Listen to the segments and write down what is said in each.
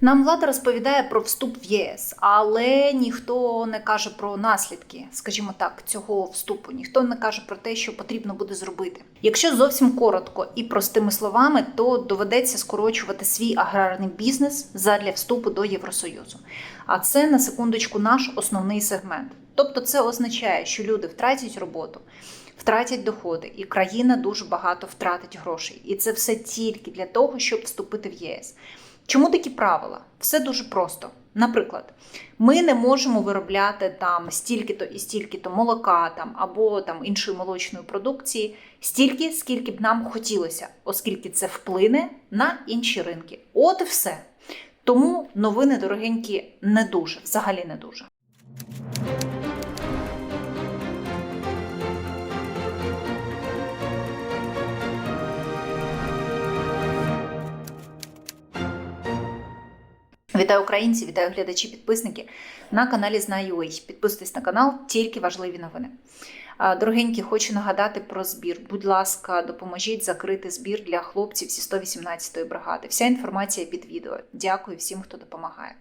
Нам влада розповідає про вступ в ЄС, але ніхто не каже про наслідки, скажімо так, цього вступу. Ніхто не каже про те, що потрібно буде зробити. Якщо зовсім коротко і простими словами, то доведеться скорочувати свій аграрний бізнес задля вступу до Євросоюзу. А це на секундочку наш основний сегмент. Тобто, це означає, що люди втратять роботу. Втратять доходи, і країна дуже багато втратить грошей. І це все тільки для того, щоб вступити в ЄС. Чому такі правила? Все дуже просто. Наприклад, ми не можемо виробляти там стільки-то і стільки-то молока там або там іншої молочної продукції, стільки, скільки б нам хотілося, оскільки це вплине на інші ринки. От і все. Тому новини дорогенькі не дуже, взагалі не дуже. Вітаю українці, вітаю глядачі, підписники на каналі Знаю.ua. Підписуйтесь на канал, тільки важливі новини. Дорогенькі, хочу нагадати про збір. Будь ласка, допоможіть закрити збір для хлопців зі 118-ї бригади. Вся інформація під відео. Дякую всім, хто допомагає.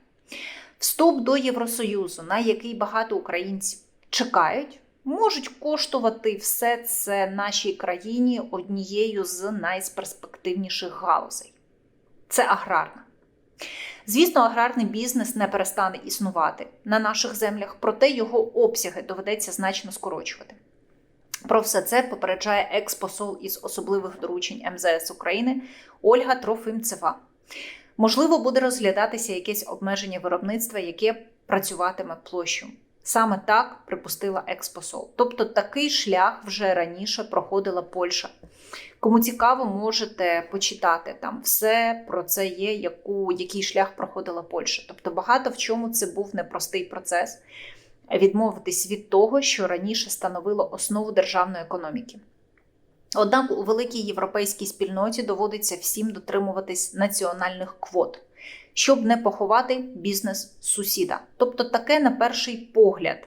Вступ до Євросоюзу, на який багато українців чекають, можуть коштувати все це нашій країні однією з найперспективніших галузей. Це аграрна. Звісно, аграрний бізнес не перестане існувати на наших землях, проте його обсяги доведеться значно скорочувати. Про все це попереджає експосол із особливих доручень МЗС України Ольга Трофимцева. Можливо, буде розглядатися якесь обмеження виробництва, яке працюватиме площу. Саме так припустила експосол. Тобто такий шлях вже раніше проходила Польща. Кому цікаво, можете почитати там все про це є, яку, який шлях проходила Польща. Тобто багато в чому це був непростий процес відмовитись від того, що раніше становило основу державної економіки. Однак у великій європейській спільноті доводиться всім дотримуватись національних квот, щоб не поховати бізнес сусіда. Тобто, таке, на перший погляд,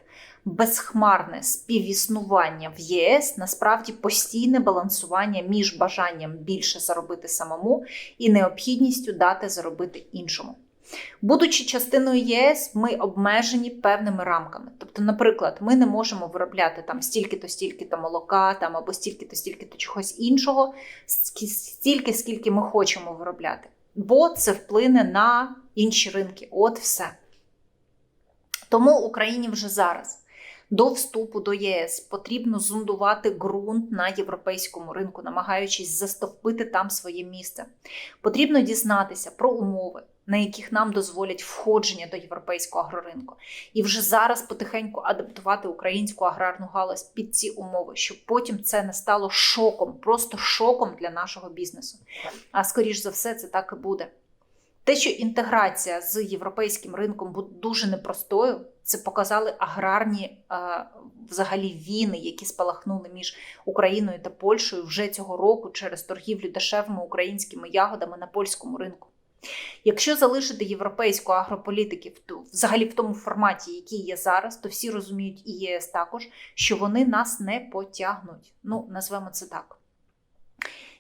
безхмарне співіснування в ЄС насправді постійне балансування між бажанням більше заробити самому і необхідністю дати заробити іншому. Будучи частиною єС, ми обмежені певними рамками. Тобто, наприклад, ми не можемо виробляти там стільки-то, стільки-то молока, там або стільки-то, стільки-то чогось іншого, стільки, скільки ми хочемо виробляти. Бо це вплине на інші ринки. От все. Тому Україні вже зараз. До вступу до ЄС потрібно зондувати ґрунт на європейському ринку, намагаючись застовпити там своє місце. Потрібно дізнатися про умови, на яких нам дозволять входження до європейського агроринку, і вже зараз потихеньку адаптувати українську аграрну галузь під ці умови, щоб потім це не стало шоком, просто шоком для нашого бізнесу. А скоріш за все, це так і буде. Те, що інтеграція з європейським ринком буде дуже непростою, це показали аграрні взагалі війни, які спалахнули між Україною та Польщею вже цього року через торгівлю дешевими українськими ягодами на польському ринку. Якщо залишити європейську агрополітики взагалі в тому форматі, який є зараз, то всі розуміють і ЄС також, що вони нас не потягнуть. Ну, назвемо це так.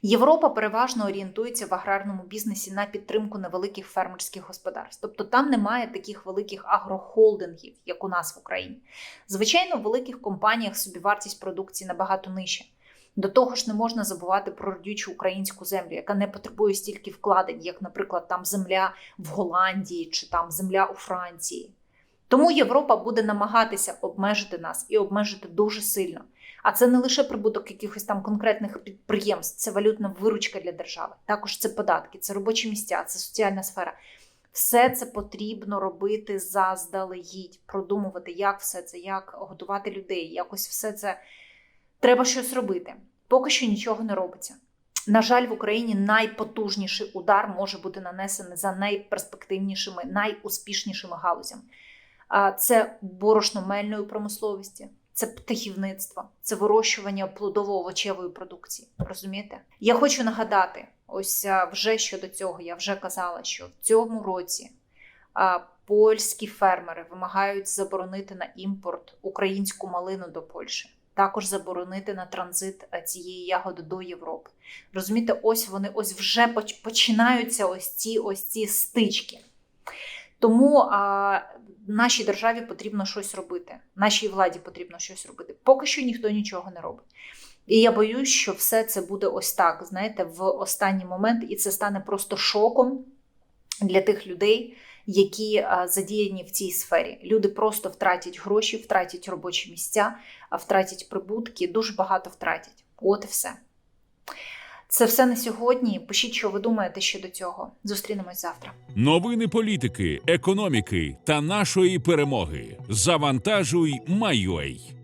Європа переважно орієнтується в аграрному бізнесі на підтримку невеликих фермерських господарств. Тобто там немає таких великих агрохолдингів, як у нас в Україні. Звичайно, в великих компаніях собівартість продукції набагато нижча. До того ж, не можна забувати про родючу українську землю, яка не потребує стільки вкладень, як, наприклад, там земля в Голландії чи там земля у Франції. Тому Європа буде намагатися обмежити нас і обмежити дуже сильно. А це не лише прибуток якихось там конкретних підприємств, це валютна виручка для держави. Також це податки, це робочі місця, це соціальна сфера. Все це потрібно робити заздалегідь, продумувати, як все це, як готувати людей. Якось все це треба щось робити. Поки що нічого не робиться. На жаль, в Україні найпотужніший удар може бути нанесений за найперспективнішими, найуспішнішими галузями. Це борошно-мельної промисловості, це птахівництво, це вирощування плодово-овочевої продукції. Розумієте? Я хочу нагадати: ось вже щодо цього, я вже казала, що в цьому році польські фермери вимагають заборонити на імпорт українську малину до Польщі. Також заборонити на транзит цієї ягоди до Європи. Розумієте, ось вони ось вже починаються ось ці ось ці стички. Тому а, нашій державі потрібно щось робити, нашій владі потрібно щось робити. Поки що ніхто нічого не робить. І я боюсь, що все це буде ось так, знаєте, в останній момент, і це стане просто шоком для тих людей, які задіяні в цій сфері. Люди просто втратять гроші, втратять робочі місця, втратять прибутки, дуже багато втратять. От і все. Це все на сьогодні. Пишіть, що ви думаєте щодо цього. Зустрінемось завтра. Новини політики, економіки та нашої перемоги. Завантажуй, Майой.